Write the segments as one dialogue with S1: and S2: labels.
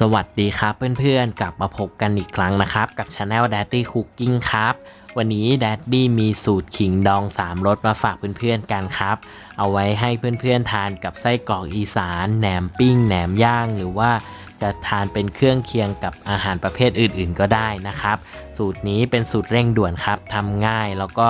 S1: สวัสดีครับเพื่อนๆ กลับมาพบกันอีกครั้งนะครับ กับ Channel Daddy Cooking ครับ วันนี้ Daddy มีสูตรขิงดอง 3รสมาฝากเพื่อนๆกันครับ เอาไว้ให้เพื่อนๆทานกับไส้กรอกอีสานแหนมปิ้งแหนมย่างหรือว่าจะทานเป็นเครื่องเคียงกับอาหารประเภทอื่นๆ ก็ได้นะครับ สูตรนี้เป็นสูตรเร่งด่วนครับทำง่ายแล้วก็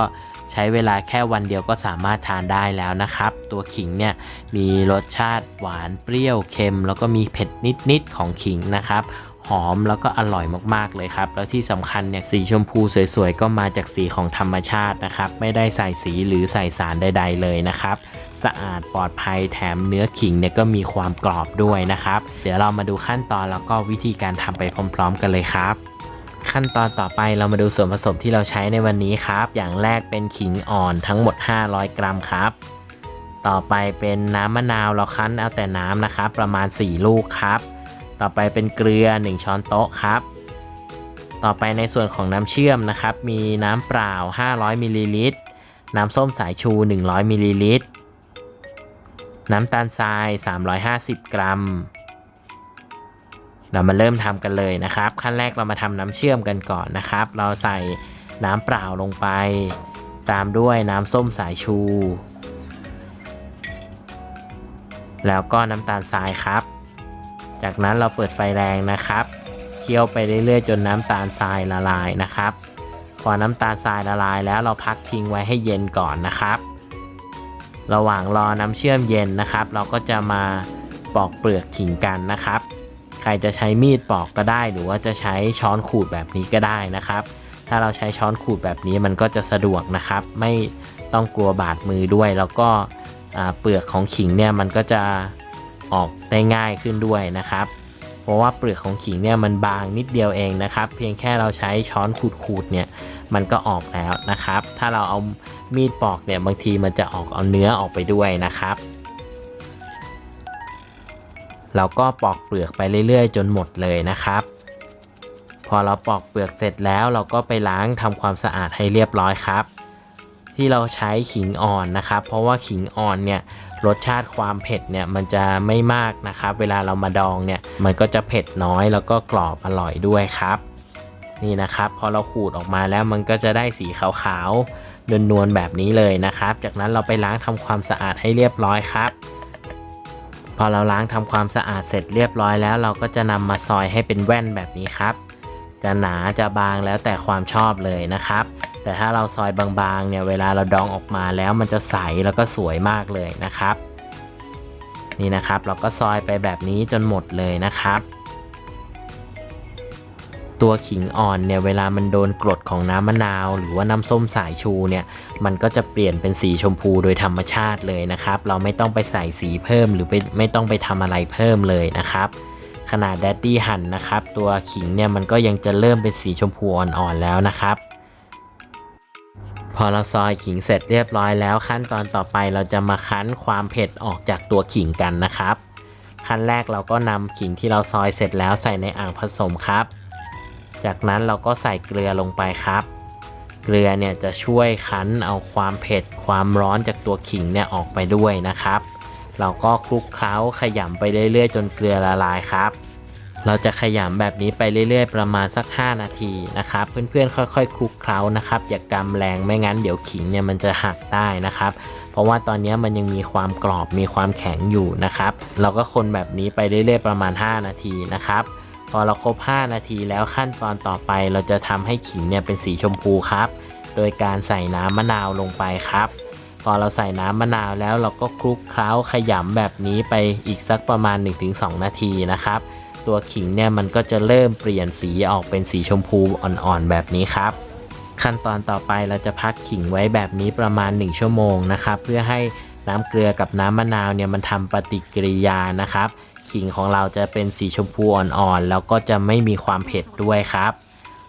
S1: ใช้เวลาแค่วันเดียวก็สามารถทานได้แล้วนะครับ ตัวขิงเนี่ยมีรสชาติหวานเปรี้ยวเค็ม แล้วก็มีเผ็ดนิดๆของขิงนะครับหอมแล้วก็อร่อยมากๆเลยครับ แล้วที่สำคัญเนี่ยสีชมพูสวยๆ ก็มาจากสีของธรรมชาตินะครับ ไม่ได้ใส่สีหรือใส่สารใด ๆ เลยนะครับ สะอาดปลอดภัยแถมเนื้อขิงเนี่ยก็มีความกรอบด้วยนะครับ เดี๋ยวเรามาดูขั้นตอนแล้วก็วิธีการทำไปพร้อม ๆ กันเลยครับ ขั้นตอนต่อไปเรามาดูส่วนผสมที่เราใช้ในวันนี้ครับ อย่างแรกเป็นขิงอ่อนทั้งหมด 500 กรัมครับ ต่อไปเป็นน้ำมะนาวเราคั้นเอาแต่น้ำนะครับ ประมาณ 4 ลูกครับ ต่อไปเป็นเกลือ 1 ช้อนโต๊ะครับ ต่อไปในส่วนของน้ำเชื่อมนะครับ มีน้ำเปล่า 500มิลลิลิตร น้ำส้มสายชู 100มิลลิลิตร น้ำตาลทราย 350 กรัม เรามาเริ่มทำกันเลยนะครับ ขั้นแรกเรามาทำน้ำเชื่อมกันก่อนนะครับ เราใส่น้ำเปล่าลงไป ตามด้วยน้ำส้มสายชู แล้วก็น้ำตาลทรายครับ จากนั้นเราเปิดไฟแรงนะครับเคี่ยวไปเรื่อยๆ จนน้ำตาลทรายละลายนะครับ พอน้ำตาลทรายละลายแล้วเราพักทิ้งไว้ให้เย็นก่อนนะครับ ระหว่างรอน้ำเชื่อมเย็นนะครับ เราก็จะมาปอกเปลือกขิงกันนะครับ ใครจะใช้มีดปอกก็ได้ หรือว่าจะใช้ช้อนขูดแบบนี้ก็ได้นะครับ ถ้าเราใช้ช้อนขูดแบบนี้มันก็จะสะดวกนะครับ ไม่ต้องกลัวบาดมือด้วย แล้วก็เปลือกของขิงเนี่ยมันก็จะออกได้ง่ายขึ้นด้วยนะครับ เพราะว่าเปลือกของขิงเนี่ยมันบางนิดเดียวเองนะครับ เพียงแค่เราใช้ช้อนขูดๆเนี่ยมันก็ออกแล้วนะครับ ถ้าเราเอามีดปอกเนี่ยบางทีมันจะออกเอาเนื้อออกไปด้วยนะครับ เราก็ปอกเปลือกไปเรื่อยๆ จนหมดเลยนะครับ พอเราปอกเปลือกเสร็จแล้วเราก็ไปล้างทำความสะอาดให้เรียบร้อยครับ ที่เราใช้ขิงอ่อนนะครับ เพราะว่าขิงอ่อนเนี่ยรสชาติความเผ็ดเนี่ยมันจะไม่มากนะครับ เวลาเรามาดองเนี่ยมันก็จะเผ็ดน้อยแล้วก็กรอบอร่อยด้วยครับ นี่นะครับ พอเราขูดออกมาแล้วมันก็จะได้สีขาวๆนวลๆแบบนี้เลยนะครับ จากนั้นเราไปล้างทำความสะอาดให้เรียบร้อยครับ พอเราล้างทำความสะอาดเสร็จเรียบร้อยแล้ว เราก็จะนำมาซอยให้เป็นแว่นแบบนี้ครับ จะหนาจะบางแล้วแต่ความชอบเลยนะครับ แต่ถ้าเราซอยบางๆเนี่ยเวลาเราดองออกมาแล้วมันจะใสแล้วก็สวยมากเลยนะครับ นี่นะครับเราก็ซอยไปแบบนี้จนหมดเลยนะครับ ตัวขิงอ่อนเนี่ยเวลามันโดนกรดของน้ำมะนาว หรือว่าน้ำส้มสายชูเนี่ยมันก็จะเปลี่ยนเป็นสีชมพูโดยธรรมชาติเลยนะครับ เราไม่ต้องไปใส่สีเพิ่มหรือไปไม่ต้องไปทำอะไรเพิ่มเลยนะครับ ขนาดแดดดี้หั่นนะครับ ตัวขิงเนี่ยมันก็ยังจะเริ่มเป็นสีชมพูอ่อนๆแล้วนะครับพอเราซอยขิงเสร็จเรียบร้อยแล้ว ขั้นตอนต่อไปเราจะมาคั้นความเผ็ดออกจากตัวขิงกันนะครับ ขั้นแรกเราก็นำขิงที่เราซอยเสร็จแล้วใส่ในอ่างผสมครับ จากนั้นเราก็ใส่เกลือลงไปครับ เกลือเนี่ยจะช่วยคั้นเอาความเผ็ดความร้อนจากตัวขิงเนี่ยออกไปด้วยนะครับ เราก็คลุกเคล้าขยำไปเรื่อยๆ จนเกลือละลายครับ เราจะขยำแบบนี้ไปเรื่อยๆ ประมาณสัก 5 นาทีนะครับ เพื่อนๆ ค่อยๆ คลุกเคล้านะครับ อย่ากำแรงไม่งั้นเดี๋ยวขิงเนี่ยมันจะหักได้นะครับเพราะว่าตอนนี้มันยังมีความกรอบมีความแข็งอยู่นะครับ เราก็คนแบบนี้ไปเรื่อยๆประมาณ 5 นาทีนะครับ อเราครบ 5 นาทีแล้วขั้นตอนต่อไปเราจะทำให้ขิงเนี่ยเป็นสีชมพูครับ โดยการใส่น้ำมะนาวลงไปครับ พอเราใส่น้ำมะนาวแล้วเราก็คลุกเคล้าขยำแบบนี้ไปอีกสักประมาณ 1-2 นาทีนะครับ ตัวขิงเนี่ยมันก็จะเริ่มเปลี่ยนสีออกเป็นสีชมพูอ่อนๆแบบนี้ครับ ขั้นตอนต่อไปเราจะพักขิงไว้แบบนี้ประมาณ 1 ชั่วโมงนะครับ เพื่อให้น้ำเกลือกับน้ำมะนาวเนี่ยมันทำปฏิกิริยานะครับ ขิงของเราจะเป็นสีชมพูอ่อนๆแล้วก็จะไม่มีความเผ็ดด้วยครับ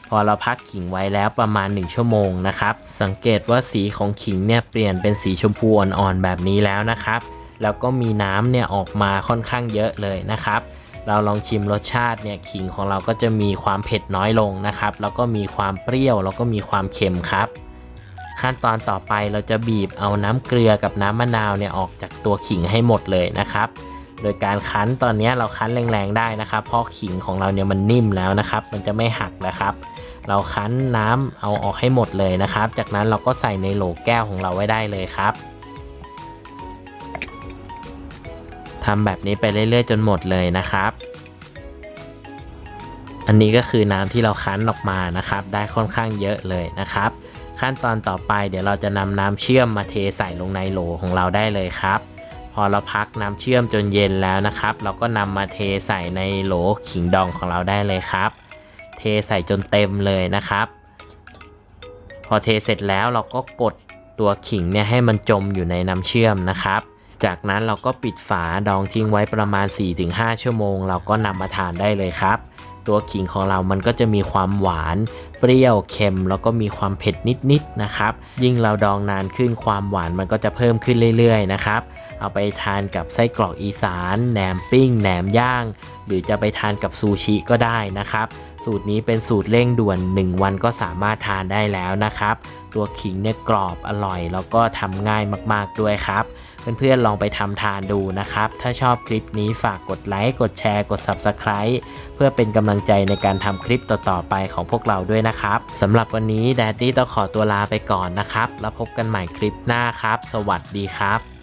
S1: พอเราพักขิงไว้แล้วประมาณ 1 ชั่วโมงนะครับ สังเกตว่าสีของขิงเนี่ยเปลี่ยนเป็นสีชมพูอ่อนๆแบบนี้แล้วนะครับ แล้วก็มีน้ำเนี่ยออกมาค่อนข้างเยอะเลยนะครับ เราลองชิมรสชาติเนี่ยขิงของเราก็จะมีความเผ็ดน้อยลงนะครับ แล้วก็มีความเปรี้ยวแล้วก็มีความเค็มครับขั้นตอนต่อไปเราจะบีบเอาน้ำเกลือกับน้ำมะนาวเนี่ยออกจากตัวขิงให้หมดเลยนะครับ โดยการคั้นตอนนี้เราคั้นแรงๆได้นะครับ เพราะขิงของเราเนี่ยมันนิ่มแล้วนะครับ มันจะไม่หักนะครับ เราคั้นน้ำเอาออกให้หมดเลยนะครับ จากนั้นเราก็ใส่ในโหลแก้วของเราไว้ได้เลยครับทำแบบนี้ไปเรื่อยๆจนหมดเลยนะครับ อันนี้ก็คือน้ำที่เราคั้นออกมานะครับ ได้ค่อนข้างเยอะเลยนะครับ ขั้นตอนต่อไปเดี๋ยวเราจะนำน้ำเชื่อมมาเทใส่ลงในโหลของเราได้เลยครับ พอเราพักน้ำเชื่อมจนเย็นแล้วนะครับ เราก็นำมาเทใส่ในโหลขิงดองของเราได้เลยครับ เทใส่จนเต็มเลยนะครับ พอเทเสร็จแล้วเราก็กดตัวขิงเนี่ยให้มันจมอยู่ในน้ำเชื่อมนะครับ จากนั้นเราก็ปิดฝาดองทิ้งไว้ประมาณ 4-5 ชั่วโมง เราก็นำมาทานได้เลยครับ ตัวขิงของเรามันก็จะมีความหวานเปรี้ยวเค็ม แล้วก็มีความเผ็ดนิดๆนะครับ ยิ่งเราดองนานขึ้นความหวานมันก็จะเพิ่มขึ้นเรื่อยๆนะครับ เอาไปทานกับไส้กรอกอีสานแหนมปิ้งแหนมย่าง หรือจะไปทานกับซูชิก็ได้นะครับ สูตรนี้เป็นสูตรเร่งด่วน 1 วันก็สามารถทานได้แล้วนะครับ ตัวขิงเนี่ยกรอบอร่อย แล้วก็ทำง่ายมากๆด้วยครับ เพื่อนๆลองไปทำทานดูนะครับ ถ้าชอบคลิปนี้ฝากกดไลค์กดแชร์กด Subscribe เพื่อเป็นกำลังใจในการทำคลิปต่อๆไปของพวกเราด้วยนะครับสำหรับวันนี้แดดดี้ต้องขอตัวลาไปก่อนนะครับ แล้วพบกันใหม่คลิปหน้าครับ สวัสดีครับ